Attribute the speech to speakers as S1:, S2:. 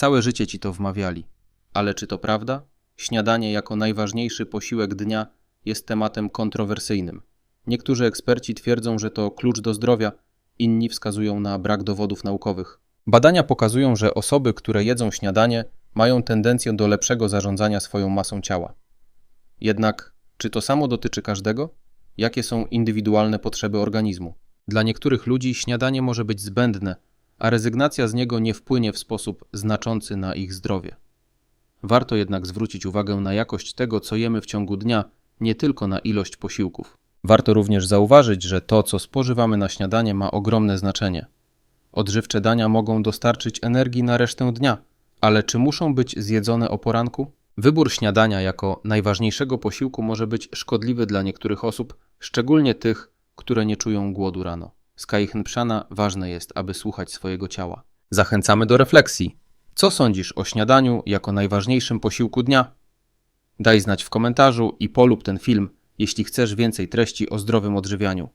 S1: Całe życie ci to wmawiali. Ale czy to prawda? Śniadanie jako najważniejszy posiłek dnia jest tematem kontrowersyjnym. Niektórzy eksperci twierdzą, że to klucz do zdrowia, inni wskazują na brak dowodów naukowych. Badania pokazują, że osoby, które jedzą śniadanie, mają tendencję do lepszego zarządzania swoją masą ciała. Jednak czy to samo dotyczy każdego? Jakie są indywidualne potrzeby organizmu? Dla niektórych ludzi śniadanie może być zbędne, a rezygnacja z niego nie wpłynie w sposób znaczący na ich zdrowie. Warto jednak zwrócić uwagę na jakość tego, co jemy w ciągu dnia, nie tylko na ilość posiłków. Warto również zauważyć, że to, co spożywamy na śniadanie, ma ogromne znaczenie. Odżywcze dania mogą dostarczyć energii na resztę dnia, ale czy muszą być zjedzone o poranku? Wybór śniadania jako najważniejszego posiłku może być szkodliwy dla niektórych osób, szczególnie tych, które nie czują głodu rano. Z Kaichen Pszana ważne jest, aby słuchać swojego ciała. Zachęcamy do refleksji. Co sądzisz o śniadaniu jako najważniejszym posiłku dnia? Daj znać w komentarzu i polub ten film, jeśli chcesz więcej treści o zdrowym odżywianiu.